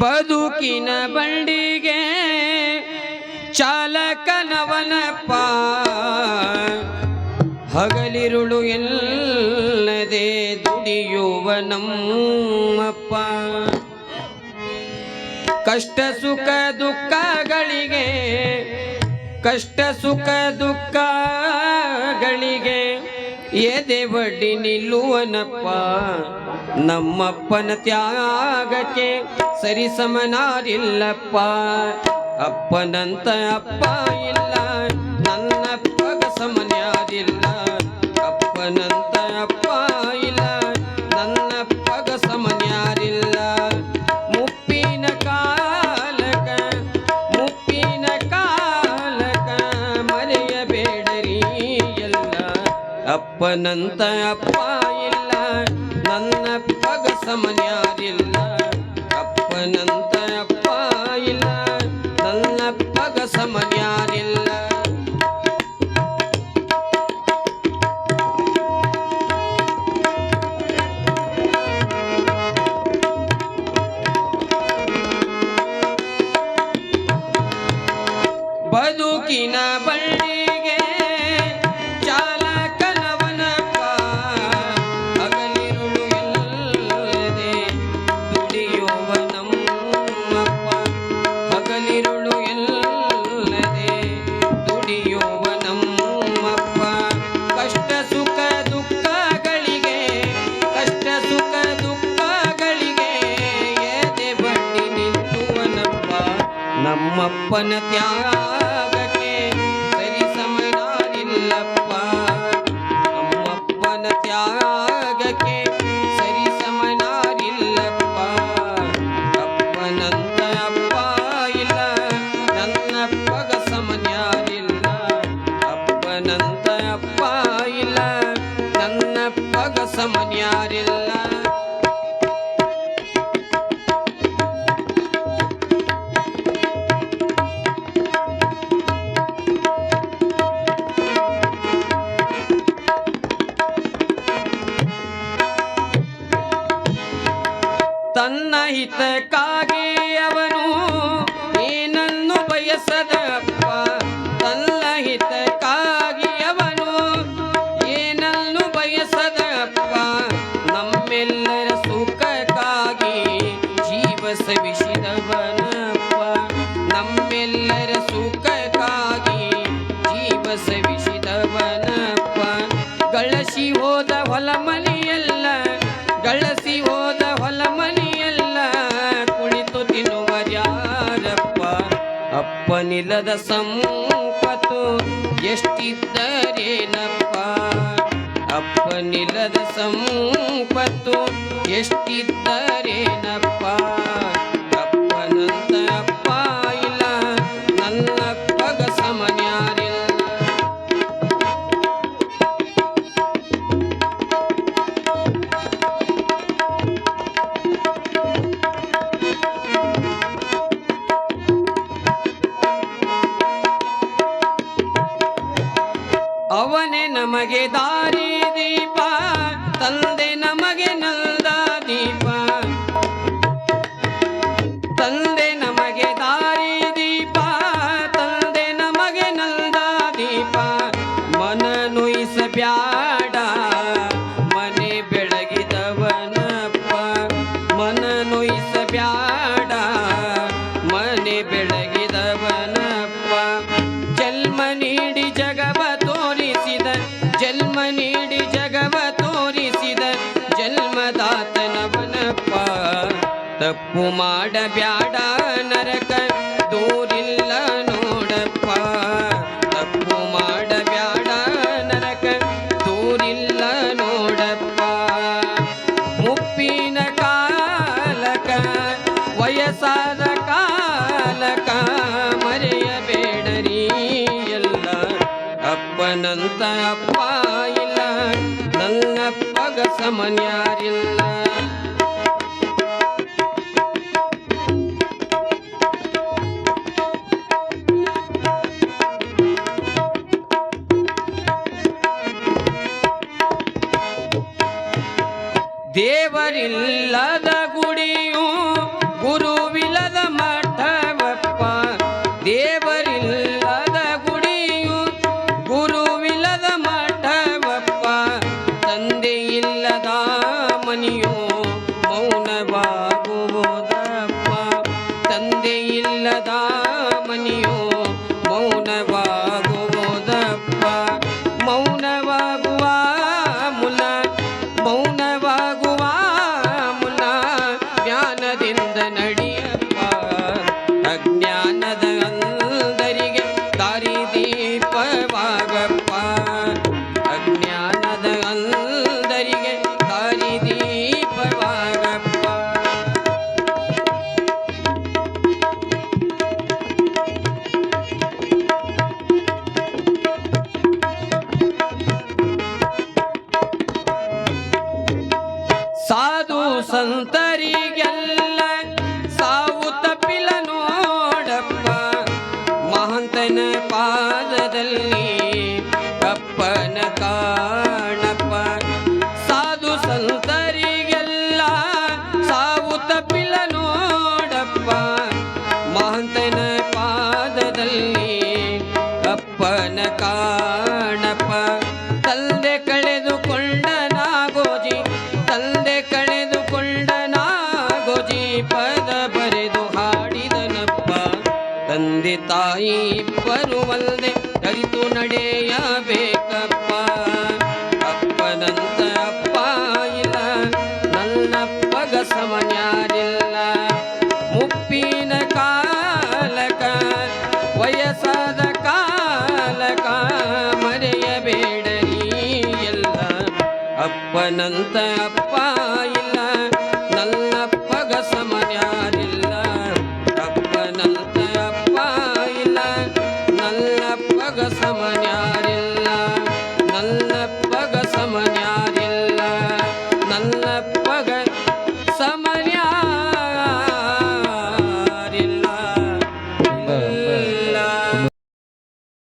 ಬದುಕಿನ ಬಂಡಿಗೆ ಚಾಲಕನವನಪ್ಪ ಹಗಲಿರುಳು ಎಲ್ಲದೆ ದುಡಿಯುವ ನಮ್ಮಪ್ಪ ಕಷ್ಟ ಸುಖ ದುಃಖಗಳಿಗೆ ಕಷ್ಟ ಸುಖ ದುಃಖಗಳಿಗೆ ಎದೆ ಬಡ್ಡಿ ನಿಲ್ಲುವನಪ್ಪ ನಮ್ಮಪ್ಪನ ತ್ಯಾಗಕ್ಕೆ ಸರಿಸಮನಾರಿಲ್ಲಪ್ಪ. ಅಪ್ಪನಂತ ಅಪ್ಪ ಇಲ್ಲ. ಅಪ್ಪನಂತ ಅಪ್ಪ ಇಲ್ಲ ನನ್ನ ಪಗ ಸಮನ್ಯಾರಿಲ್ಲ. ಅಪ್ಪನಂತ ಅಪ್ಪ ಇಲ್ಲ ನನ್ನ ಪಗ ಸಮನ್ಯಾರಿಲ್ಲ. ನಮ್ಮಪ್ಪನ ತ್ಯಾಗಕ್ಕೆ ಸರಿ ಸಮನಾರಿಲ್ಲಪ್ಪ ನಮ್ಮಪ್ಪನ ತ್ಯಾಗಕ್ಕೆ ಸರಿ ಸಮನಾರಿಲ್ಲಪ್ಪ ಅಪ್ಪನಂತ ಅಪ್ಪ ಇಲ್ಲ ನನ್ನಪ್ಪಗ ಸಮನ್ಯಾರಿಲ್ಲ. ಅಪ್ಪನಂತ ಅಪ್ಪ ಇಲ್ಲ ಸಮನ್ಯಾರಿಲ್ಲ. ಸವಿಸಿದವನಪ್ಪ. ನಮ್ಮೆಲ್ಲರ ಸುಖಕ್ಕಾಗಿ ಜೀವ ಸವಿಸಿದವನಪ್ಪ. ಗಳಸಿ ಹೋದ ಹೊಲ ಮನೆಯಲ್ಲ ಗಳಸಿ ಹೋದ ಹೊಲ ಮನೆಯಲ್ಲ ಕುಳಿತು ತಿನ್ನುವರ್ಯಾರಪ್ಪ ಅಪ್ಪನಿಲ್ಲದ ಸಂಪತ್ತು ಎಷ್ಟಿದ್ದರೇನಪ್ಪ? ಅಪ್ಪನಿಲ್ಲದ ಸಂಪತ್ತು ಎಷ್ಟಿದ್ದರೇನಪ್ಪ ¡Gracias! ತಪ್ಪು ಮಾಡಬ್ಯಾಡ ನರಕ, ದೂರಿಲ್ಲ ನೋಡಪ್ಪ. ತಪ್ಪು ಮಾಡಬ್ಯಾಡ ನರಕ, ದೂರಿಲ್ಲ ನೋಡಪ್ಪ. ಮುಪ್ಪಿನ ಕಾಲಕ, ವಯಸ್ಸಾದ ಕಾಲಕ ಮರೆಯಬೇಡರಿ ಎಲ್ಲ. ಅಪ್ಪನಂತ ಅಪ್ಪ ಇಲ್ಲ, ನನ್ನಪ್ಪಗ ಸಮನ್ಯಾರಿಲ್ಲ. ದೇವರಿಲ್ಲದ ಗುಡಿಯು ಗುರುವಿಲ್ಲದ ಮಠವಪ್ಪ. ದೇವರಿಲ್ಲದ ಗುಡಿಯು ಗುರುವಿಲ್ಲದ ಮಠವಪ್ಪ. ತಂದೆಯಿಲ್ಲದ ಮನಿಯು ಮೌನವಾಗುವುದಪ್ಪ. ಇಲ್ಲದ ಮನಿಯು ಮೌನವ ಸಂತರಿಗೆಲ್ಲ ಸಾವು ತಪ್ಪಿಲ ನೋಡಪ್ಪ ಮಹಂತನ ಪಾದದಲ್ಲಿ ಕಪ್ಪನ ಕಾಣಪ್ಪ. ಸಾಧು ಸಂತರಿಗೆಲ್ಲ ಸಾವು ತಪ್ಪಿಲ ಅಪ್ಪನಂತ ಅಪ್ಪಾಯ.